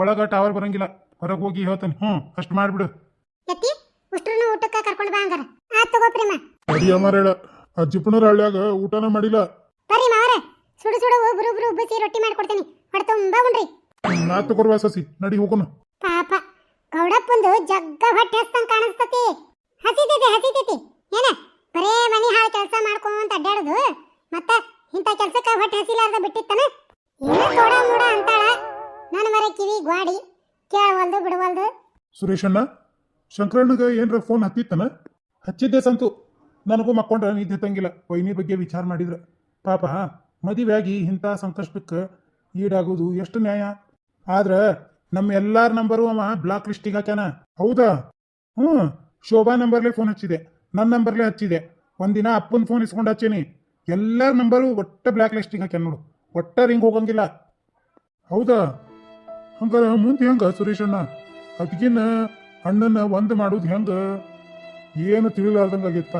ಒಳಗ ಟವರ್ ಬರಂಗಿಲ್ಲ. ಹೊರಗೆ ಹೋಗಿ ಹೇಳ್ತಾನೆ. ಹ್ಞೂ ಅಷ್ಟು ಮಾಡಿಬಿಡು. ಎತ್ತಿ ಉಷ್ಟ್ರನ ಊಟಕ್ಕೆ ಕರ್ಕೊಂಡು ಬಾ ಹಂಗಾರ. ಆ ತಗೋ ಪ್ರೇಮ. ಅಡಿ ಮಾರೇಳ ಆ ಜಿಪ್ಪಣರ ಹಳ್ಳ್ಯಾಗ ಊಟನ ಮಾಡಿಲ್ಲ. ಬರ್ರಿ ಮಾವರ. ಸುಡು ಸುಡು ಒಬ್ರು ಒಬ್ರು ಉಬ್ಬಿಸಿ ರೊಟ್ಟಿ ಮಾಡ್ಕೊಡ್ತೀನಿ ಹೊಡೆ ತುಂಬಾ ಉಣ್ರಿ ನಾ ತಗೋರ್ವ ಸಸಿ ನಡಿ ಹೋಗೋಣ. ಪಾಪ ಗೌಡಪ್ಪಂದು ಜಗ್ಗ ಹೊಟ್ಟೆ ಹಸ್ತಂಗ್ ಕಾಣಿಸ್ತತಿ. ಹಸಿತೈತಿ ಹಸಿತೈತಿ. ಏನ ಬರೇ ಮನಿ ಹಾಳು ಕೆಲಸ ಮಾಡ್ಕೊಂತ ಅಡ್ಡಾಡುದು ಮತ್ತ ಇಂಥ ಕೆಲ್ಸಕ್ಕ ಹೊಟ್ಟೆ ಹಸಿಲಾರ್ದ ಬಿಟ್ಟಿತ್ತನ? ಕಿವಿ ಗ್ವಾಡಿ. ಕೇಳವಲ್ದು, ಬಿಡವಲ್ದು. ಸುರೇಶಣ್ಣ, ಶಂಕರಣ್ಣಗೆ ಏನರ ಫೋನ್ ಹತ್ತಿತ್ತನ? ಹಚ್ಚಿದ್ದೆ ಸಂತು. ನನಗೂ ಮಕ್ಕೊಂಡ್ರೆ ನಿದ್ದೆ ತಂಗಿಲ್ಲ. ವೈನಿ ಬಗ್ಗೆ ವಿಚಾರ ಮಾಡಿದ್ರ. ಪಾಪ ಮದುವೆಯಾಗಿ ಇಂಥ ಸಂಕಷ್ಟಕ್ಕೆ ಈಡಾಗೋದು ಎಷ್ಟು ನ್ಯಾಯ? ಆದ್ರೆ ನಮ್ಮ ಎಲ್ಲಾರ ನಂಬರು ಅವ ಬ್ಲಾಕ್ ಲಿಸ್ಟಿಗೆ ಹಾಕ್ಯಾನ. ಹೌದಾ? ಹ್ಞೂ ಶೋಭಾ ನಂಬರ್ಲೆ ಫೋನ್ ಹಚ್ಚಿದೆ. ನನ್ನ ನಂಬರ್ಲೆ ಹಚ್ಚಿದೆ. ಒಂದಿನ ಅಪ್ಪನ ಫೋನ್ ಇಸ್ಕೊಂಡು ಹಚ್ಚೀನಿ. ಎಲ್ಲರ ನಂಬರು ಒಟ್ಟ ಬ್ಲಾಕ್ ಲಿಸ್ಟಿಗೆ ಹಾಕ್ಯಾನ ನೋಡು. ಒಟ್ಟ ರಿಂಗ್ ಹೋಗಂಗಿಲ್ಲ. ಹೌದಾ? ಹಂಗಾರ ಮುಂದೆ ಹೆಂಗ ಸುರೇಶಣ್ಣ ಅದಕ್ಕಿನ್ನ ಅಣ್ಣನ ಒಂದು ಮಾಡೋದು ಹೆಂಗ? ಏನು ಆಗೈತಪ್ಪ.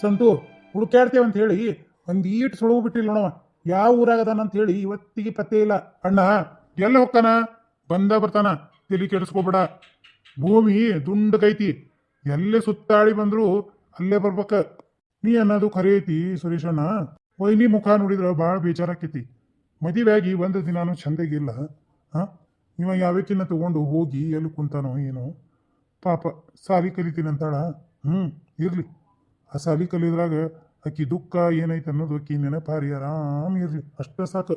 ಸಂತು, ಹುಡುಕ್ಯಾಡ್ತೇವೆ ಅಂತ ಹೇಳಿ ಒಂದು ಈಟ್ ಸುಳವು ಬಿಟ್ಟಿಲ್ಲ ನೋಡವ ಯಾವ ಊರಾಗದಾನ ಅಂತ ಹೇಳಿ ಇವತ್ತಿಗೆ ಪತ್ತೆ ಇಲ್ಲ. ಅಣ್ಣ, ಎಲ್ಲ ಹೋಗ್ತಾನ? ಬಂದ ಬರ್ತಾನ. ತಿಳಿ ಕೆಡಿಸ್ಕೋಬೇಡ. ಭೂಮಿ ದುಂಡಗೈತಿ. ಎಲ್ಲೇ ಸುತ್ತಾಡಿ ಬಂದ್ರು ಅಲ್ಲೇ ಬರ್ಬೇಕ. ನೀ ಅನ್ನೋದು ಖರೆ ಐತಿ ಸುರೇಶಣ್ಣ ವೈನಿ ಮುಖ ನೋಡಿದ್ರೆ ಭಾಳ ಬೇಜಾರಾಕೈತಿ. ಮದುವೆಯಾಗಿ ಒಂದು ದಿನಾನು ಚಂದಾಗಿಲ್ಲ. ಹಾ? ಇವ ಯಾವತ್ತಿನ ತಗೊಂಡು ಹೋಗಿ ಎಲ್ಲಿ ಕುಂತಾನೋ ಏನೋ, ಪಾಪ ಸಾಲಿ ಕಲಿತೀನಿ ಅಂತಾಳ. ಹ್ಞೂ ಇರಲಿ. ಆ ಸಾಲಿ ಕಲಿದ್ರಾಗ ಆಕಿ ದುಃಖ ಏನೈತೆ ಅನ್ನೋದು ಆಕಿ ನೆನಪಾರಿ, ಆರಾಮ್ ಇರಲಿ. ಅಷ್ಟ ಸಾಕು.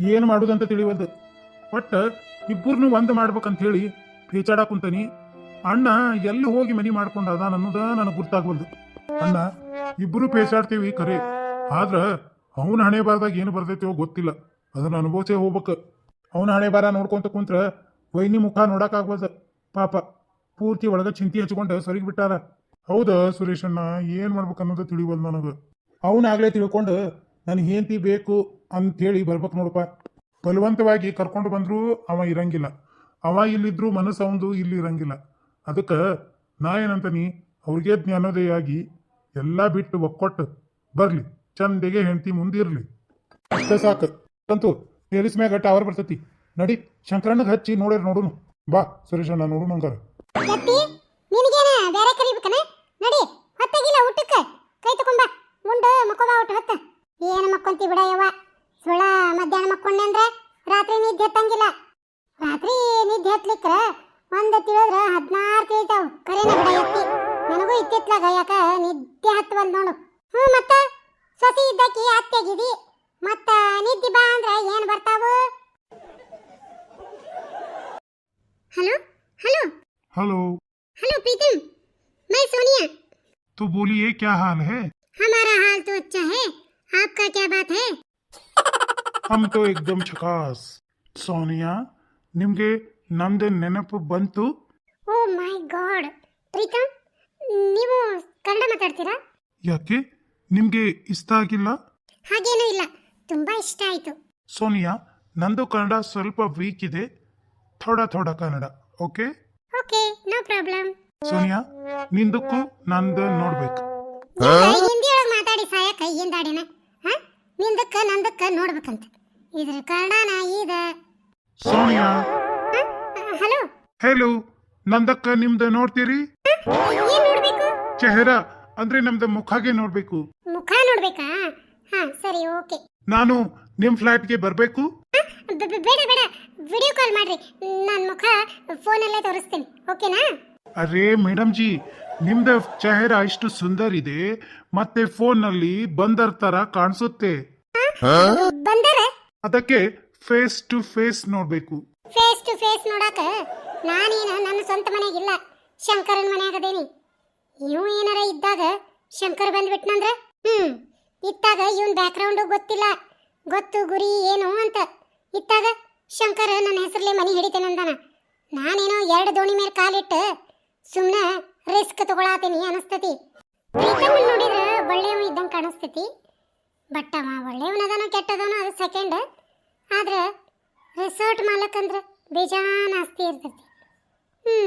ಏನು ಮಾಡೋದಂತ ತಿಳಿವಲ್ದು. ಒಟ್ಟು ಇಬ್ಬರನ್ನು ಒಂದು ಮಾಡ್ಬೇಕಂತ ಹೇಳಿ ಪೇಚಾಡ ಕುಂತಾನಿ. ಅಣ್ಣ ಎಲ್ಲಿ ಹೋಗಿ ಮನಿ ಮಾಡ್ಕೊಂಡ ಅದಾನ ಅನ್ನೋದ ನನಗೆ ಗುರ್ತಾಗ್ಬಲ್ದು ಅಣ್ಣ ಇಬ್ಬರು ಪೇಚಾಡ್ತೀವಿ ಖರೆ ಆದ್ರ ಅವನ ಹಣೆ ಬಾರ್ದಾಗ ಏನು ಬರ್ತೈತೋ ಗೊತ್ತಿಲ್ಲ. ಅದನ್ನು ಅನುಭವಿಸೇ ಹೋಗ್ಬೇಕು. ಅವನ ಹಣೆ ಬಾರ ನೋಡ್ಕೊಂತ ಕುಂತ್ರ ವೈನಿ ಮುಖ ನೋಡಕ್ಕಾಗ್ವಲ್ದು ಪಾಪ, ಪೂರ್ತಿ ಒಳಗ ಚಿಂತಿ ಹಚ್ಕೊಂಡು ಸರಿಗೆ ಬಿಟ್ಟಾರ. ಹೌದಾ ಸುರೇಶಣ್ಣ ಏನು ಮಾಡ್ಬೇಕು ಅನ್ನೋದು ತಿಳಿವಲ್ ನನಗೆ. ಅವನಾಗಲೇ ತಿಳ್ಕೊಂಡು ನನ್ನ ಹೆಂಡತಿ ಬೇಕು ಅಂತೇಳಿ ಬರ್ಬೇಕು ನೋಡಪ್ಪ. ಬಲವಂತವಾಗಿ ಕರ್ಕೊಂಡು ಬಂದ್ರು ಅವ ಇರಂಗಿಲ್ಲ. ಅವ ಇಲ್ಲಿದ್ರು ಮನಸ್ಸು ಅವಂದು ಇಲ್ಲಿ ಇರಂಗಿಲ್ಲ. ಅದಕ್ಕೆ ನಾ ಏನಂತನಿ, ಅವ್ರಿಗೆ ಜ್ಞಾನೋದಯ ಆಗಿ ಎಲ್ಲ ಬಿಟ್ಟು ಒಕ್ಕೊಟ್ಟು ಬರಲಿ. ಚಂದಿಗೆ ಹೆಂಡತಿ ಮುಂದಿರಲಿ. ಅಷ್ಟೇ ಸಾಕು. ಅಂತೂ ಟೇರಿಸ್ ಮ್ಯಾಗ ಟವರ್ ಬರ್ತತಿ. ನಡಿ, ಶಂಕರಣ್ಣಗೆ ಹಚ್ಚಿ ನೋಡ್ಯಾರ ನೋಡುನು. ಬಾ ಸುರೇಶಣ್ಣ ನೋಡು ನಂಗಾರ ಎತ್ತಿ ನಿನಗೇನ ಬೇರೆ ಕರಿಬೇಕನ? ನಡಿ, ಹೊತ್ತಾಗಿಲ್ಲ ಊಟಕ್ಕೆ? ಕೈ ತಕೊಂಬ ಮುಂಡ ಮಕ್ಕೋಬಾ ಊಟ ಹೊತ್ತ. ಏನು ಮಕ್ಕೊಂತಿ ಬಿಡ ಯವ್ವ ಸುಳ ಮಧ್ಯಾಹ್ನ ಮಕ್ಕೊಂಡೆ ರಾತ್ರಿ ನಿದ್ದೆ ಹತ್ತಂಗಿಲ್ಲ. क्या हाल है हमारा हाल तो अच्छा है आपका क्या बात है हम तो एकदम झकास ಸೋನಿಯಾ ನಿಮ್ಗೆ ನಂದು ನೆನಪು ಬಂತು ಓ ಮೈ ಗಾಡ್ ಪ್ರೀತಮ್ ನೀವು ಕನ್ನಡ ಮಾತಾಡ್ತೀರಾ ಯಾಕೆ ನಿಮ್ಗೆ ಇಷ್ಟ ಆಗಿಲ್ಲ ಹಾಗೇನೂ ಇಲ್ಲ ತುಂಬಾ ಇಷ್ಟ ಆಯ್ತು ಸೋನಿಯಾ ನಂದು ಕನ್ನಡ ಸ್ವಲ್ಪ ವೀಕ್ ಇದೆ ಥೋಡಾ ಥೋಡಾ Kannada okay okay no problem Sonia ನಿಂದಕ್ಕೂ ನಂದು ನೋಡ್ಬೇಕು ಹಿಂದಿ ಒಳಗೆ ಮಾತಾಡಿ ಸಾಯ ಕೈಯಿಂದಾಡಿನ ಹಾ? ನಿಂದಕ್ಕ ನಂದಕ್ಕ ನೋಡ್ಬೇಕಂತ. ಇದ್ರ ಕನ್ನಡನ ಇದ ಸೋನಿಯಾ? ಹಲೋ? ಹೆಲೋ ನಂದಕ್ಕ ನಿಮ್ದು ನೋಡ್ತೀರಿ? ಏನ್ ನೋಡ್ಬೇಕು? ಚೆಹರಾ ಅಂದ್ರೆ ನಮ್ದು ಮುಖಗೆ ನೋಡ್ಬೇಕು. ಮುಖ ನೋಡ್ಬೇಕಾ? ಹಾ ಸರಿ ಓಕೆ. ನಾನು ನಿಮ್ ಫ್ಲಾಟ್ಗೆ ಬರಬೇಕು? ಬೇಡ ಬೇಡ. ವಿಡಿಯೋ ಕಾಲ್ ಮಾಡ್ರಿ. ನನ್ನ ಮುಖ ಫೋನಲ್ಲೇ ತೋರಿಸ್ತೀನಿ. ಓಕೆನಾ? ಅರೇ ಮೇಡಮ್ ಜಿ ನಿಮ್ದು ಚೆಹರ ಇಷ್ಟು ಸುಂದರ ಇದೆ ಮತ್ತೆ ಫೋನ್ನಲ್ಲಿ ಬಂದರ್ ತರ ಕಾಣಿಸುತ್ತೆ. ಬಂದರೆ? ಅದಕ್ಕೆ ಫೇಸ್ ಟು ಫೇಸ್ ನೋಡ್ಬೇಕು. ಫೇಸ್ ಟು ಫೇಸ್ ನೋಡಕ ನಾನೇನು ನನ್ನ ಸ್ವಂತ ಮನೆಗಿಲ್ಲ ಶಂಕರನ್ ಮನ್ಯಾಗದೇನಿ. ಇವ್ ಏನಾರ ಇದ್ದಾಗ ಶಂಕರ್ ಬಂದ್ಬಿಟ್ನಂದ್ರ ಹ್ಮ್ ಇತ್ತಾಗ ಇವನ್ ಬ್ಯಾಕ್ಗ್ರೌಂಡು ಗೊತ್ತಿಲ್ಲ ಗೊತ್ತು ಗುರಿ ಏನು ಅಂತ. ಇತ್ತಾಗ ಶಂಕರ್ ನನ್ನ ಹೆಸರಲ್ಲೇ ಮನಿ ಹಿಡಿತೇನಂದಾನ. ನಾನೇನೋ ಎರಡು ದೋಣಿ ಮೇಲೆ ಕಾಲಿಟ್ಟು ಸುಮ್ಮನೆ ರಿಸ್ಕ್ ತಗೊಳತೀನಿ ಅನಿಸ್ತತಿ. ಪ್ರೀತಮ್ ನೋಡಿದ್ರೆ ಒಳ್ಳೆಯವ ಇದ್ದಂಗೆ ಕಾಣಿಸ್ತೈತಿ. ಬಟ್ ಅವ ಒಳ್ಳೆಯವನದಾನೋ ಕೆಟ್ಟದಾನೋ ಅದು ಸೆಕೆಂಡ್ ಆದ್ರೆ ರೆಸಾರ್ಟ್ ಮಾಲಕಂದ್ರೆ ಬೇಜಾನ್ ಆಸ್ತಿ ಇರ್ತೈತಿ. ಹ್ಞೂ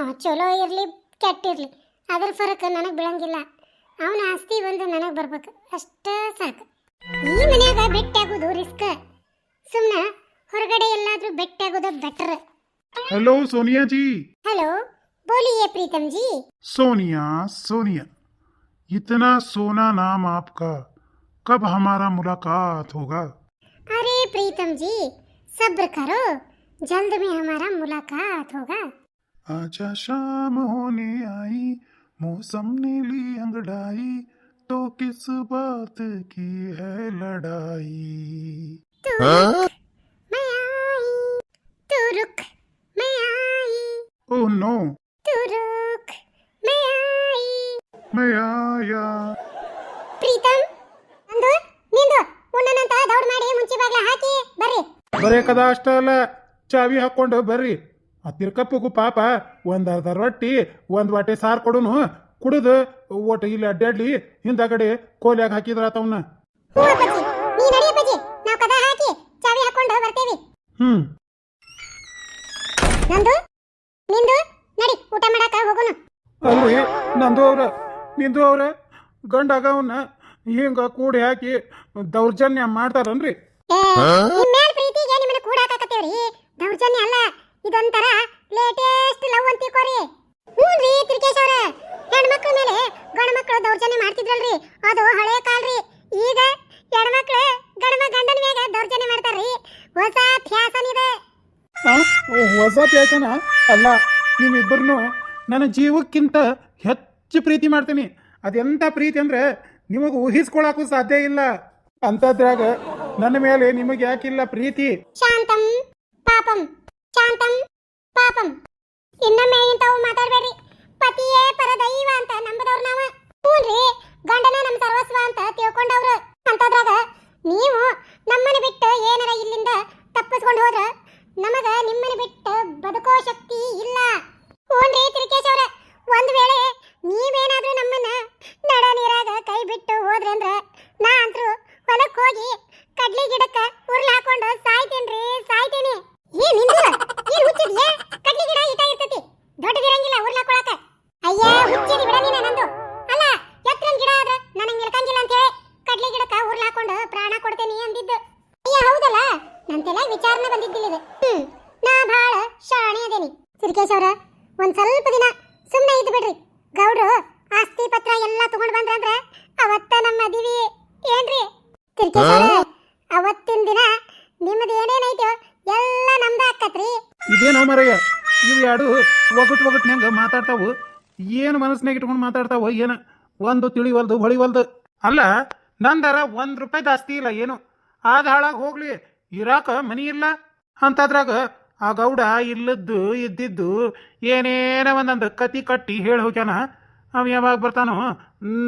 ಅವ ಚಲೋ ಇರಲಿ ಕೆಟ್ಟಿರಲಿ ಅದ್ರ ಫರಕ್ ನನಗೆ ಬೀಳಂಗಿಲ್ಲ. ಅವನ ಆಸ್ತಿ ಬಂದು ನನಗೆ ಬರ್ಬೇಕು. ಅಷ್ಟೇ ಸಾಕು. ಈ ಮನ್ಯಾಗ ಬೆಟ್ಟಾಗೋದು ರಿಸ್ಕ್ ಸುಮ್ಮನೆ ಹೊರಗಡೆ ಎಲ್ಲಾದರೂ ಬೆಟ್ಟಾಗೋದು ಬೆಟರ್ ಹಲೋ ಸೋನಿಯಾಜಿ. ಹಲೋ बोलिए प्रीतम जी। सोनिया सोनिया इतना सोना नाम आपका कब हमारा मुलाकात होगा? अरे प्रीतम जी सब्र करो जल्द में हमारा मुलाकात होगा। आजा शाम होने आई मौसम ने ली अंगड़ाई तो किस बात की है लड़ाई? तू ಬರೇ ಕದ ಅಷ್ಟ ಅಲ್ಲ ಚಾವಿ ಹಾಕೊಂಡು ಬರ್ರಿ. ಹತ್ತಿರ ತಿರ್ಕಪ್ಪಗೂ ಪಾಪ ಒಂದ್ ಅರ್ಧ ರೊಟ್ಟಿ ಒಂದು ವಾಟೆ ಸಾರು ಕೊಡುನು. ಕುಡಿದು ಒಟ್ಟು ಇಲ್ಲಿ ಅಡ್ಡಾಡ್ಲಿ ಹಿಂದಗಡೆ ಕೋಲಿಯಾಗ ಹಾಕಿದ್ರ ಆತವನ್ನ ಹ್ಮ್. ಅಲ್ರಿ ನಂದು ಅವ್ರ ನಿಂದು ಅವ್ರ ಗಂಡಾಗವನ್ನ ಹಿಂಗ ಕೂಡಿ ಹಾಕಿ ದೌರ್ಜನ್ಯ ಮಾಡ್ತಾರನ್ರಿ ಏ ನಿಮ್ ಮೇಲ್ ಪ್ರೀತಿಗೆ ನಿಮ್ಮನ್ನ ಕೂಡಾಕತ್ತೇವ್ರಿ ದೌರ್ಜನ್ಯ ಅಲ್ಲ? ಇದೊಂಥರ ಲೇಟೆಸ್ಟ್ ಲವ್ ಅಂತ ತಿಳ್ಕೊರಿ ಹ್ಞೂನ್ರಿ ತಿರ್ಕೇಶ್ ಅವ್ರ. ಹೆಣ್ಮಕ್ಳ ಮೇಲೆ ಗಂಡು ಮಕ್ಳು ದೌರ್ಜನ್ಯ ಮಾಡ್ತಿದ್ರಲ್ರಿ. ಅದು ಹಳೆ ರೀ ಈಗ ಹೆಣ್ಮಕ್ಳು ಗಂಡ ಗಂಡನ ಮೇಲೆ ದೌರ್ಜನ್ಯ ಮಾಡ್ತಾರ್ರಿ. ಹೊಸ ಫ್ಯಾಷನ್ ಇದೆ. ಆ, ಹೊಸ ಫ್ಯಾಷನ್? ಅಲ್ಲ ನೀವಿಬ್ಬರನ್ನು ನನ್ನ ಜೀವಕ್ಕಿಂತ ಹೆಚ್ಚು ಪ್ರೀತಿ ಮಾಡ್ತೀನಿ. ಅದೆಂಥ ಪ್ರೀತಿ ಅಂದ್ರೆ ನಿಮಗೆ ಊಹಿಸ್ಕೊಳಕ್ಕೂ ಸಾಧ್ಯ ಇಲ್ಲ. ಅಂಥದ್ರಾಗ ನನ್ನ ಮೇಲೆ ನಿಮಗೆ ಯಾಕಿಲ್ಲ ಪ್ರೀತಿ? ಶಾಂತಂ. ಪಾಪಂ ಶಾಂತಂ ಪಾಪಂ ಇನ್ನೊಮ್ಮೆ ಇಂಥವು ಮಾತಾಡ್ಬೇಡ್ರಿ ಪತಿಯೇ ಪರದೈವ ಅಂತ ನಂಬದವ್ರು ನಾವ ಹ್ಞೂನ್ರಿ ಗಂಡನ ನಮ್ಮ ಸರ್ವಸ್ವ ಅಂತ ತಿಳ್ಕೊಂಡವ್ರು ಅಂತದ್ರಾಗ ನೀವು ನಮ್ಮನ್ನ ಬಿಟ್ಟು ಏನಾರ ಇಲ್ಲಿಂದ ತಪ್ಪಿಸ್ಕೊಂಡು ಹೋದ್ರ ನಮಗ ನಿಮ್ಮನ್ನ ಬಿಟ್ಟು ಬದುಕೋ ಶಕ್ತಿ ಇಲ್ಲ ಹ್ಞೂನ್ರಿ ತಿರುಕೇಶ್ ಅವ್ರ ಒಂದ್ ವೇಳೆ ನೀವೇನಾದ್ರೂ ನಮ್ಮನ್ನ ನಡ ನೀರಾಗ ಕೈ ಬಿಟ್ಟು ಹೋದ್ರಂದ್ರ ನಾ ಅಂತ್ರು ಹೊಲಕ್ ಹೋಗಿ ಕಡ್ಲಿ ಗಿಡಕ್ಕ ಉರ್ಲ್ ಹಾಕೊಂಡು ಸಾಯ್ತೇನ್ರಿ ಸಾಯ್ತೇನೆ ಏನ್ ನಿಂದು ಏನ್ ಹುಚ್ಚಿದ್ಯಾ? ಕಡ್ಲಿ ಗಿಡ ಇಟ ಇರ್ತತಿ ದೊಡ್ಡದಿರಂಗಿಲ್ಲ ಉರ್ಲ್ ಹಾಕೊಳಕ ಅಯ್ಯ ಹುಚ್ಚಿದಿ ಬಿಡ ನೀನ ನಂದು ಅಲ್ಲ ಎತ್ತರನ್ ಗಿಡ ಆದ್ರ ನನಗ್ ನಿಲ್ಕಂಗಿಲ್ಲ ಅಂತ ಹೇಳಿ ಕಡ್ಲಿ ಗಿಡಕ್ಕ ಉರ್ಲ್ ಹಾಕೊಂಡು ಪ್ರಾಣ ಕೊಡ್ತೇನೆ ಅಂದಿದ್ದು ಅಯ್ಯ ಹೌದಲ್ಲ ನನ್ ತಲೆಗ್ ವಿಚಾರನೆ ಬಂದಿದ್ದಿಲ್ಲ ಇದು ಹ್ಮ್ ನಾ ಬಾಳ ಶಾಣೆ ಅದೇನಿ ಸಿರಿಕೇಶ್ ಅವ್ರ ಒಂದ್ ಸ್ವಲ್ಪ ದಿನ ಸುಮ್ನೆ ಇದ್ದು ಬಿಡ್ರಿ ಗೌಡ್ರು ಆಸ್ತಿ ಪತ್ರ ಎಲ್ಲ ತಗೊಂಡ್ ಬಂದ್ರಂದ್ರ ಅವತ್ತ ನಮ್ಮ ಮದಿವಿ ಏನ್ರಿ ತಿರ್ಕೇಶ್ ಅವ್ರೆ, ಅವತ್ತಿನ ದಿನ ನಿಮ್ಮದು ಏನೇನೈತೋ ಎಲ್ಲ ನಮ್ದ ಆಕ್ಕತ್ರಿ ಇದೇನೋ ಮರಯ್ಯ ಇವು ಎರಡು ಒಗಟ್ ಒಗಟ್ನ್ಯಾಂಗ ಮಾತಾಡ್ತಾವು? ಏನು ಮನಸ್ಸಿನಾಗ ಇಟ್ಕೊಂಡು ಮಾತಾಡ್ತಾವ? ಏನು ಒಂದು ತಿಳಿವಲ್ದು, ಹೊಳಿವಲ್ದು? ಅಲ್ಲ, ನಂದರ ಒಂದು ರೂಪಾಯಿ ಜಾಸ್ತಿ ಇಲ್ಲ ಏನು? ಆದ ಹಾಳಾಗಿ ಹೋಗ್ಲಿ, ಇರಾಕ ಮನಿ ಇಲ್ಲ? ಅಂತದ್ರಾಗ, ಆ ಗೌಡ ಇಲ್ಲದ್ದು, ಇದ್ದಿದ್ದು, ಏನೇನೋ ಒಂದೊಂದು ಕತಿ ಕಟ್ಟಿ ಹೇಳಿ ಹೋಗ್ಯಾನ. ಅವ ಯಾವಾಗ ಬರ್ತಾನೋ?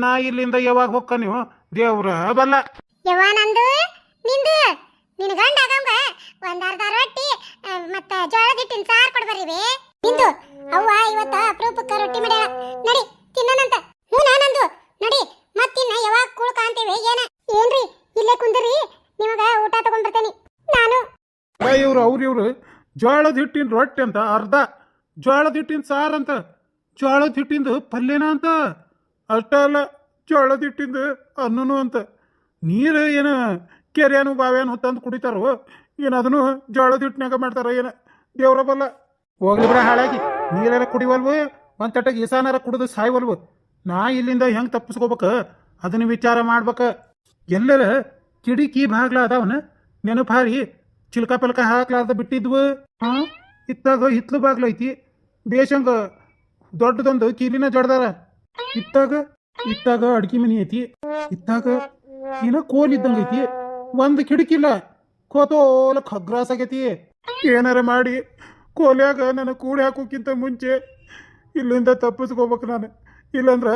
ನಾ ಇಲ್ಲಿಂದ ಯಾವಾಗ ಹೋಗ್ತಾನೋ ದೇವ್ರ ಬಲ್ಲ. ಯವ್ವ ನಂದು, ನಿಂದು, ನಿನ್ ಗಂಡ ಆಗಂಗ ರೊಟ್ಟಿ ಮತ್ತ ಜೋಳದ ಹಿಟ್ಟಿನ ಸಾರ್ ಕೊಡ್ಬರ್ರಿ ನಿಂದು, ಅವ್ವ ಇವತ್ತ ಅಪರೂಪಕ್ಕ ರೊಟ್ಟಿ ಮಾಡ್ಯಾಳ. ನಡಿ ತಿನ್ನನಂತ ಹ್ಞೂ ನಂದು? ನಡಿ ಮತ್ತಿನ್ನ ಯಾವಾಗ ಕೂಳ್ ಕಾಣ್ತೇವೆ ಏನ? ಏನ್ರಿ, ಇಲ್ಲೇ ಕುಂದ್ರಿ, ನಿಮಗ ಊಟ ತಗೊಂಡ್ ಬರ್ತೇನಿ ನಾನು ಇವ್ರು, ಅವ್ರು ಇವ್ರು, ಜೋಳದ ಹಿಟ್ಟಿನ ರೊಟ್ಟಿ ಅಂತ, ಅರ್ಧ. ಜೋಳದ ಹಿಟ್ಟಿನ ಸಾರ್ ಅಂತ, ಜೋಳದ ಹಿಟ್ಟಿಂದು ಪಲ್ಯನ ಅಂತ, ಅಷ್ಟ ಅಲ್ಲ, ಜೋಳದ ಹಿಟ್ಟಿಂದು ಅನ್ನನು ಅಂತ. ನೀರು ಏನು, ಕೆರೆಯನು ಬಾವೇನು ತಂದು ಕುಡಿತಾರೋ ಏನು ಅದನ್ನು ಜೋಳದ ಹಿಟ್ಟಿನಾಗ ಮಾಡ್ತಾರ ಏನ? ದೇವ್ರ ಬಲ್ಲ ಹಾಳಾಗಿ. ನೀರಾರ ಕುಡಿವಲ್ವು? ಒಂದು ತಟ್ಟಗೆ ಈಸಾನಾರ ಕುಡಿದು ಸಾಯ್ವಲ್ವು? ನಾ ಇಲ್ಲಿಂದ ಹೆಂಗೆ ತಪ್ಪಿಸ್ಕೋಬೇಕು? ಅದನ್ನ ವಿಚಾರ ಮಾಡ್ಬೇಕು. ಎಲ್ಲರ ಕಿಡಿಕಿ ಬಾಗ್ಲ ಅದಾವನ? ನೆನಪಾರಿ. ಚಿಲ್ಕ ಪಲ್ಕ ಹಾಕ್ಲಾರ್ದ ಬಿಟ್ಟಿದ್ವು? ಹಾಂ? ಇತ್ತಾಗ ಹಿತ್ಲು ಬಾಗ್ಲ ಐತಿ. ಬೇಷಂಗ ದೊಡ್ಡದೊಂದು ಕೀಲಿನ ಜಡ್ದಾರ. ಇತ್ತಾಗ? ಇತ್ತಾಗ ಅಡ್ಗಿ ಮನಿ ಐತಿ. ಇತ್ತಾಗ ಏನೋ ಕೋಲ್ ಇದ್ದಂಗೈತಿ ಒಂದು ಕಿಟಕಿಲ್ಲ ಕೋತೋಲ ಖಗ್ರಾಸ್ ಆಗೈತಿ ಏನಾರ ಮಾಡಿ ಕೋಲ್ಯಾಗ ನನ್ನ ಕೂಡಿ ಹಾಕೋಕ್ಕಿಂತ ಮುಂಚೆ ಇಲ್ಲಿಂದ ತಪ್ಪಿಸ್ಕೋಬೇಕು ನಾನು. ಇಲ್ಲಂದ್ರ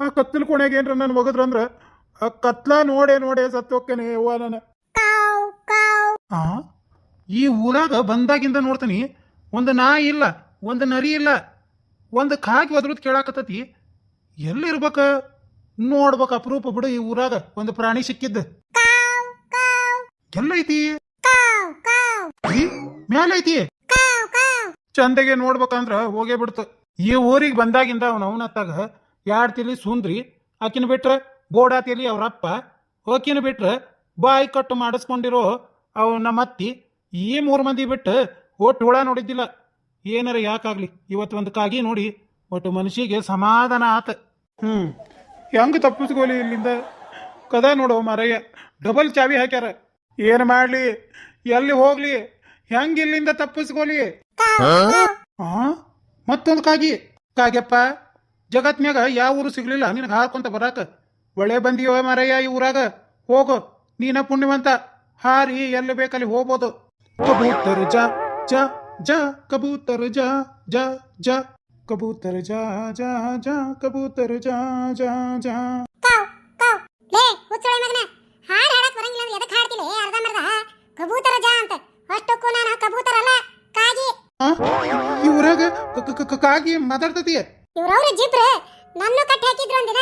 ಆ ಕತ್ತಲ ಕೋಣೆಗೆ ಏನ್ರ ನಾನು ಒಗದ್ರಂದ್ರ ಆ ಕತ್ಲ ನೋಡೇ ನೋಡೇ ಸತ್ತೋಕ್ಕೇನೆ ಅವ್ವ ನಾನು. ಆ? ಈ ಊರಾಗ ಬಂದಾಗಿಂದ ನೋಡ್ತೀನಿ ಒಂದು ನಾಯಿ ಇಲ್ಲ ಒಂದು ನರಿ ಇಲ್ಲ ಒಂದು ಕಾಗಿ ಒದ್ರದ್ ಕೇಳಾಕತ್ತತಿ. ಎಲ್ಲಿರ್ಬೇಕ? ನೋಡ್ಬೇಕು ಅಪರೂಪ ಬಿಡು ಈ ಊರಾಗ ಒಂದು ಪ್ರಾಣಿ ಸಿಕ್ಕಿದ್ದು. ಎಲ್ಲೈತಿ? ಈ ಮೇಲೈತಿ ಚಂದಗೆ ನೋಡ್ಬೇಕಂದ್ರ ಹೋಗೇ ಬಿಡ್ತು. ಈ ಊರಿಗೆ ಬಂದಾಗಿಂದ ಅವನ ಅವನತ್ತಾಗ ಯಾಡ್ ತಿಲಿ ಸುಂದ್ರಿ, ಆಕಿನ ಬಿಟ್ರ ಬೋಡಾ ತಿಳಿ ಅವ್ರಪ್ಪ ಓಕಿನ ಬಿಟ್ರ ಬಾಯಿ ಕಟ್ಟು ಮಾಡಿಸ್ಕೊಂಡಿರೋ ಅವನ ನಮ್ಮ ಅತ್ತಿ ಈ ಮೂರು ಮಂದಿ ಬಿಟ್ಟು ಒಟ್ಟು ಹುಳ ನೋಡಿದ್ದಿಲ್ಲ. ಏನಾರ ಯಾಕಾಗ್ಲಿ? ಇವತ್ತು ಒಂದು ಕಾಗಿ ನೋಡಿ ಒಟ್ಟು ಮನುಷ್ಯಗೆ ಸಮಾಧಾನ ಆತ. ಹ್ಞೂ ಹೆಂಗೆ ತಪ್ಪಿಸ್ಕೋಲಿ ಇಲ್ಲಿಂದ? ಕದ ನೋಡು ಮರಯ್ಯ, ಡಬಲ್ ಚಾವಿ ಹಾಕ್ಯಾರ. ಏನು ಮಾಡಲಿ? ಎಲ್ಲಿ ಹೋಗ್ಲಿ? ಹೆಂಗೆ ಇಲ್ಲಿಂದ ತಪ್ಪಿಸ್ಕೊಲಿ ಆ? ಮತ್ತೊಂದು ಕಾಗಿ ಕಾಗ್ಯಪ್ಪ ಜಗತ್ನ್ಯಾಗ ಯಾವ ಊರು ಸಿಗ್ಲಿಲ್ಲ? ನಿನಗೆ ಹಾರ್ಕೊಂತ ಬರಾಕ. ಒಳ್ಳೆ ಬಂದಿಯೋ ಮಾರಯ್ಯ ಈ ಊರಾಗ? ಹೋಗು ನೀನ ಪುಣ್ಯವಂತ. ಹಾರಿ ಎಲ್ಲಿ ಬೇಕಲ್ಲಿ ಹೋಗ್ಬೋದು. ಕಬೂತರ್ ಜಾ ಜ ಜ ಕಬೂತರ್ ಜ ಜ ಜ. ಕಬೂತರ್ ಜಾ ಜ ಜ ಕಬೂತರ್ ಜಾ ಜ ಜ. ಕಾವ್ ಕಾವ್ ಲೇ ಹುಚ್ಚುಳಿ ಮಗನ. ಹಾಡ್ ಹಾಡಕ್ ಬರಂಗಿಲ್ಲ ಅಂದ್ರೆ ಎದಕ್ ಹಾಡ್ತಿಲೆ ಅರ್ಧ ಮರ್ಧ. ಕಬೂತರ ಜ ಅಂತ. ಅಷ್ಟಕ್ಕೂ ನಾನು ಕಬೂತರ ಅಲ್ಲ ಕಾಗಿ? ಈ ಊರಾಗ ಕಾಗಿ ಮಾತಾಡ್ತತಿ ಇವ್ರವ್ರ ಜಿಬ್ರೆ ನನ್ನ ಕಟ್ಟಿ ಹಾಕಿದ್ರು ಒಂದಿನ.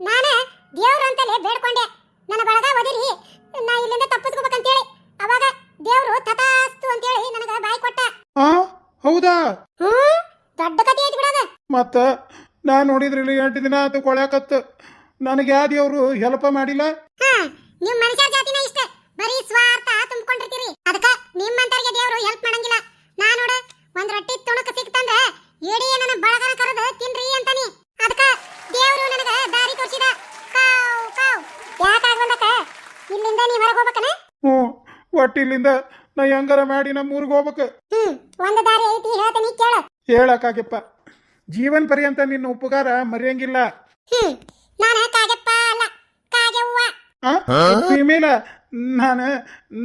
ನಾನು ದೇವ್ರು ಅಂತಲೇ ಬೇಡ್ಕೊಂಡೆ. ನನ್ನ ಬಳಗ ಒದಿರಿ ನಾ ಇಲ್ಲಿಂದ ತಪ್ಪಿಸ್ಕೋಬೇಕಂತೇಳಿ. ಅವಾಗ ದೇವ್ರು ತಥಾಸ್ತು ಅಂತೇಳಿ ನನಗ ಬಾಯಿ ಕೊಟ್ಟ. ಹೌದಾ? ಹ್ಮ್ ದೊಡ್ಡ ಕಥೆ ಐತಿ ಬಿಡೋದ. ಮತ್ತ ನಾ ನೋಡಿದ್ರಲ್ಲಿ ಎಂಟು ದಿನ ಆತು ಕೊಳ್ಯಾಕತ್ತು. ನನಗೆ ಯಾವ ದೇವ್ರು ಹೆಲ್ಪ್ ಮಾಡಿಲ್ಲ. ಹಾ ನಿಮ್ ಮನುಷ್ಯ ಜಾತಿನ ಇಷ್ಟ. ಬರೀ ಸ್ವಾರ್ಥ ನಿಮ್ಮಂತರಿಗೆ ದೇವ್ರು ಹೆಲ್ಪ್ ಮಾಡಂಗಿಲ್ಲ. ನಾ ನೋಡ ಒಂದ್ ರೊಟ್ಟಿ ತುಣುಕ ಸಿಕ್ತಂದ್ರೆ ಇಡೀ ನನ್ನ ಬಳಗನ ಕರೆದು ತಿನ್ರಿ ಅಂತಾನಿ. ಅದಕ್ಕ ದೇವ್ರು ನನಗ ದಾರಿ ತೋರಿಸಿದ. ಕಾವ್ ಕಾವ್. ಯಾಕಾಗ ಬಂದಕ ಇಲ್ಲಿಂದ ನೀ ಹೊರಗೆ ಹೋಗ್ಬೇಕನ? ಹ್ಞೂ ಒಟ್ಟು ಇಲ್ಲಿಂದ ನಾ ಹೆಂಗಾರ ಮಾಡಿ ನಮ್ಮ ಊರಿಗೆ ಹೋಗ್ಬೇಕು. ಹ್ಮ್ ಒಂದು ದಾರಿ ಐತಿ ಹೇಳ್ತೀನಿ ಕೇಳು. ಹೇಳಕ್ಕಾಗಪ್ಪ. ಜೀವನ್ ಪರ್ಯಂತ ನಿನ್ನ ಉಪಕಾರ ಮರೆಯಂಗಿಲ್ಲ. ಹ್ಮ್ ನಾನು ಕಾಗೆವ್ವ ಫಿಮೇಲ ನಾನು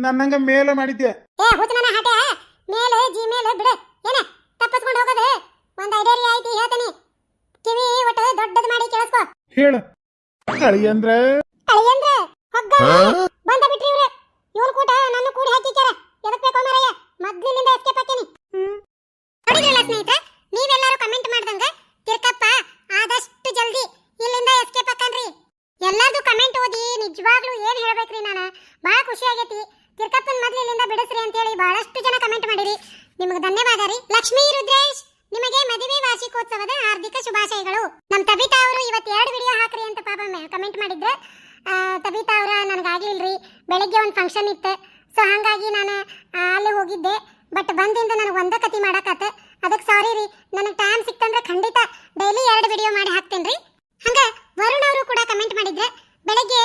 ನನ್ನಂಗ ಮೇಲ್ ಮಾಡಿದ್ದೆ. ಏ ಹುಚ್ಚನ ಹಟೆ ಮೇಲೆ ಜಿ ಮೇಲೆ ಬಿಡು. ಏನ? ತಪ್ಪಿಸ್ಕೊಂಡು ಹೋಗೋದು? ಒಂದು ಐಡೇರಿ ಐತಿ ಹೇಳ್ತೀನಿ. ಕಿವಿ ಒಟ್ಟು ದೊಡ್ಡದು ಮಾಡಿ ಕೇಳಿಸ್ಕೊ. ಹೇಳು. ತಳಿ ಅಂದ್ರೆ ಅಳಿಯಂದ್ರ ಹೊಗ್ಗ ಬಂದ ಬಿಟ್ರಿ ಇವ್ರು ಇವನ್ ಕೂಟ ನನ್ನ ಕೂಡಿ ಹಾಕಿಕ್ಯಾರ ಎದಕ್ ಬೇಕೋ ಮಾರಯ್ಯ ಮೊದ್ಲಿನಿಂದ ಎಸ್ಕೇಪ್ ಹಾಕೇನಿ ನೋಡಿದ್ರಲ್ಲ ಸ್ನೇಹಿತರೆ ನೀವೆಲ್ಲರೂ ಕಮೆಂಟ್ ಮಾಡ್ದಂಗ ತಿರ್ಕಪ್ಪ ಆದಷ್ಟು ಜಲ್ದಿ ಇಲ್ಲಿಂದ ಎಸ್ಕೇಪ್ ಹಾಕನ್ರಿ ಎಲ್ಲಾರ್ದು ಕಮೆಂಟ್ ಓದಿ ನಿಜವಾಗ್ಲೂ ಏನ್ ಹೇಳ್ಬೇಕ್ರಿ ನಾನು ಬಹಳ ಖುಷಿ ಆಗೈತಿ ತಿರ್ಕಪ್ಪನ್ ಮೊದ್ಲು ಇಲ್ಲಿಂದ ಬಿಡಿಸ್ರಿ ಅಂತೇಳಿ ಬಹಳಷ್ಟು ಜನ ಕಮೆಂಟ್ ಮಾಡಿರಿ ನಿಮಗೆ ಧನ್ಯವಾದ ರೀ ಲಕ್ಷ್ಮೀ ರುದ್ರೇಶ್ ನಿಮಗೆ ಮದುವೆ ವಾರ್ಷಿಕೋತ್ಸವದ ಹಾರ್ದಿಕ ಶುಭಾಶಯಗಳು ನಮ್ ತಬಿತಾ ಅವರು ಇವತ್ತು ಎರಡು ವಿಡಿಯೋ ಹಾಕ್ರಿ ಅಂತ ಪಾಪ ಕಮೆಂಟ್ ಮಾಡಿದ್ರು ತಬಿತಾ ಅವರ ನನಗಾಗ್ಲಿಲ್ರಿ, ಬೆಳಗ್ಗೆ ಒಂದು ಫಂಕ್ಷನ್ ಇತ್ತು. ಸೊ ಹಾಗಾಗಿ ನಾನು ಅಲ್ಲಿ ಹೋಗಿದ್ದೆ. ಬಟ್ ಬಂದಿಂದ ನನಗೆ ಒಂದೇ ಕತಿ ಮಾಡಕತ್ತೆ. ಅದಕ್ಕೆ ಸಾರಿ ರೀ, ನನಗೆ ಟೈಮ್ ಸಿಕ್ತಂದ್ರೆ ಖಂಡಿತ ಡೈಲಿ ಎರಡು ವಿಡಿಯೋ ಮಾಡಿ ಹಾಕ್ತೇನೆ ರೀ ಹಂಗ, ವರುಣ್ ಅವರು ಕೂಡ ಕಮೆಂಟ್ ಮಾಡಿದ್ರೆ, ಬೆಳಗ್ಗೆ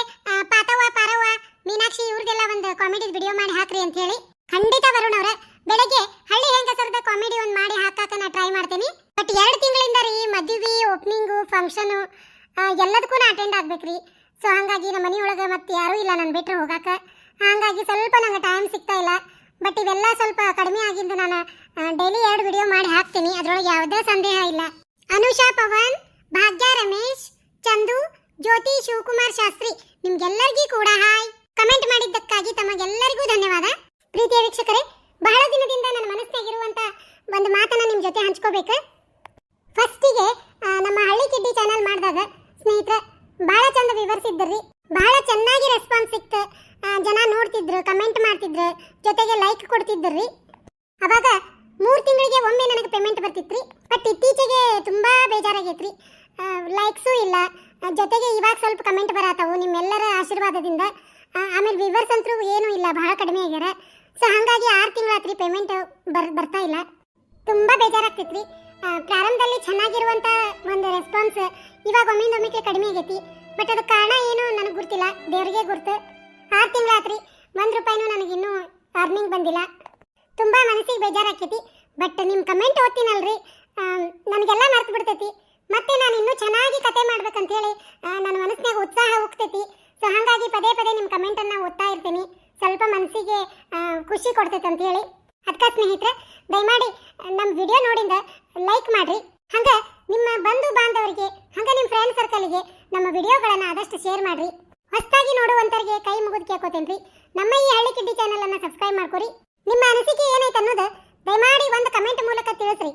ಪಾತವ್ವ ಪಾರವ್ವ ಮೀನಾಕ್ಷಿ ಇವ್ರಿಗೆಲ್ಲ ಒಂದು ಕಾಮಿಡಿ ವಿಡಿಯೋ ಮಾಡಿ ಹಾಕ್ರಿ ಅಂತ ಹೇಳಿ. ಖಂಡಿತ ವರುಣ್ ಅವರ, ಬೆಳಗ್ಗೆ ಹಳ್ಳಿ ಹೆಂಗಸರದ ಕಾಮಿಡಿ ಒಂದು ಮಾಡಿ ಹಾಕಾಕ ನಾ ಟ್ರೈ ಮಾಡ್ತೀನಿ. ಬಟ್ ಎರಡು ತಿಂಗಳಿಂದ ರೀ ಮದುವೆ ಓಪನಿಂಗು ಫಂಕ್ಷನು ಎಲ್ಲದಕ್ಕೂ ನಾ ಅಟೆಂಡ್ ಆಗ್ಬೇಕ್ರಿ. ಸೊ ಹಾಗಾಗಿ ನಮ್ಮ ಮನೆಯೊಳಗೆ ಮತ್ತೆ ಯಾರೂ ಇಲ್ಲ ನಾನು ಬಿಟ್ಟರೆ ಹೋಗಾಕ. ಹಾಗಾಗಿ ಸ್ವಲ್ಪ ನಂಗೆ ಟೈಮ್ ಸಿಗ್ತಾ ಇಲ್ಲ. ಬಟ್ ಇವೆಲ್ಲ ಸ್ವಲ್ಪ ಕಡಿಮೆ ಆಗಿದ್ದು ನಾನು ಡೈಲಿ ಎರಡು ವಿಡಿಯೋ ಮಾಡಿ ಹಾಕ್ತೀನಿ. ಅದರೊಳಗೆ ಯಾವುದೇ ಸಂದೇಹ ಇಲ್ಲ. ಅನುಷಾ ಪವನ್, ಭಾಗ್ಯ ರಮೇಶ್, ಚಂದು, ಜ್ಯೋತಿ, ಶಿವಕುಮಾರ್ ಶಾಸ್ತ್ರಿ, ನಿಮ್ಗೆಲ್ಲರಿಗೂ ಕೂಡ ಹಾಯ್. ಕಮೆಂಟ್ ಮಾಡಿದ್ದಕ್ಕಾಗಿ ತಮಗೆಲ್ಲರಿಗೂ ಧನ್ಯವಾದ. ಪ್ರೀತಿಯ ವೀಕ್ಷಕರೇ, ಬಹಳ ದಿನದಿಂದ ನನ್ನ ಮನಸ್ಸಿನಾಗಿರುವಂಥ ಒಂದು ಮಾತನ್ನು ನಿಮ್ಮ ಜೊತೆ ಹಂಚ್ಕೋಬೇಕು. ಫಸ್ಟಿಗೆ ನಮ್ಮ ಹಳ್ಳಿ ಕಿಡ್ಡಿ ಚಾನಲ್ ಮಾಡಿದಾಗ ಸ್ನೇಹಿತರೆ ಬಹಳ ಚಂದ ವಿವರಿಸಿದ್ರಿ ಬಹಳ ಚೆನ್ನಾಗಿ ರೆಸ್ಪಾನ್ಸ್ ಸಿಕ್ತು. ಜನ ನೋಡ್ತಿದ್ರು ಕಮೆಂಟ್ ಮಾಡ್ತಿದ್ರು, ಜೊತೆಗೆ ಲೈಕ್ ಕೊಡ್ತಿದ್ರಿ ಅವಾಗ ಮೂರು ತಿಂಗಳಿಗೆ ಒಮ್ಮೆ ನನಗೆ ಪೇಮೆಂಟ್ ಬರ್ತಿತ್ರಿ. ಬಟ್ ಇತ್ತೀಚೆಗೆ ತುಂಬಾ ಬೇಜಾರಾಗೈತ್ರಿ. ಲೈಕ್ಸು ಇಲ್ಲ. ಜೊತೆಗೆ ಇವಾಗ ಸ್ವಲ್ಪ ಕಮೆಂಟ್ ಬರತ್ತಾವು ನಿಮ್ಮೆಲ್ಲರ ಆಶೀರ್ವಾದದಿಂದ. ಆಮೇಲೆ ವಿವರ್ಸ್ ಅಂತೂ ಏನೂ ಇಲ್ಲ ಬಹಳ ಕಡಿಮೆ ಆಗ್ಯಾರ. ಸೊ ಹಾಗಾಗಿ ಆರು ತಿಂಗಳಾತ್ರಿ ಪೇಮೆಂಟ್ ಬರ್, ಬರ್ತಾ ಇಲ್ಲ. ತುಂಬಾ ಬೇಜಾರಾಗ್ತೈತ್ರಿ. ಪ್ರಾರಂಭದಲ್ಲಿ ಚೆನ್ನಾಗಿರುವಂತ ಒಂದು ರೆಸ್ಪಾನ್ಸ್ ಇವಾಗ ಒಮ್ಮಿಂದ ಒಮ್ಮಿಗೆ ಕಡಿಮೆ ಆಗೈತಿ. ಬಟ್ ಅದು ಕಾರಣ ಏನು ನನಗೆ ಗೊತ್ತಿಲ್ಲ ದೇವರಿಗೆ ಗುರ್ತು. ಆರು ತಿಂಗಳಾತ್ರಿ. ಒಂದು ರೂಪಾಯಿನೂ ನನಗಿನ್ನೂ ಅರ್ನಿಂಗ್ ಬಂದಿಲ್ಲ. ತುಂಬ ಮನಸ್ಸಿಗೆ ಬೇಜಾರಾಕೈತಿ. ಬಟ್ ನಿಮ್ಮ ಕಮೆಂಟ್ ಓದ್ತೀನಲ್ರಿ. ನನಗೆಲ್ಲ ಮರ್ತು ಬಿಡ್ತೈತಿ ಮತ್ತೆ ನಾನು ಇನ್ನೂ ಚೆನ್ನಾಗಿ ಕತೆ ಮಾಡ್ಬೇಕಂತೇಳಿ ಹೇಳಿ ನನ್ನ ಮನಸ್ಸಿನಾಗ ಉತ್ಸಾಹ ಹೋಗ್ತೈತಿ. ಸೊ ಹಾಗಾಗಿ ಪದೇ ಪದೇ ನಿಮ್ಮ ಕಮೆಂಟನ್ನು ಓದ್ತಾ ಇರ್ತೀನಿ. ಸ್ವಲ್ಪ ಮನಸ್ಸಿಗೆ ಖುಷಿ ಕೊಡ್ತೈತೆ ಅಂತೇಳಿ ಅದಕ್ಕೆ ಸ್ನೇಹಿತರೆ ದಯಮಾಡಿ ನಮ್ಮ ವಿಡಿಯೋ ನೋಡಿಂದ ಲೈಕ್ ಮಾಡ್ರಿ. ಹಂಗ ನಿಮ್ಮ ಬಂಧು ಬಾಂಧವರಿಗೆ, ಹಂಗ ನಿಮ್ಮ ಫ್ರೆಂಡ್ ಸರ್ಕಲ್ಗೆ ನಮ್ಮ ವಿಡಿಯೋಗಳನ್ನು ಆದಷ್ಟು ಶೇರ್ ಮಾಡ್ರಿ. ಹೊಸದಾಗಿ ನೋಡುವಂತರಿಗೆ ಕೈ ಮುಗಿದು ಕೇಳ್ಕೊತೇನ್ರಿ. ನಮ್ಮ ಈ ಹಳ್ಳಿ ಕಿಡ್ಡಿ ಚಾನೆಲ್ ಅನ್ನ ಸಬ್ಸ್ಕ್ರೈಬ್ ಮಾಡ್ಕೊರಿ. ನಿಮ್ಮ ಅನಿಸಿಕೆ ಏನೈತೆ ಅನ್ನೋದು ದಯಮಾಡಿ ಒಂದು ಕಮೆಂಟ್ ಮೂಲಕ ತಿಳಿಸ್ರಿ.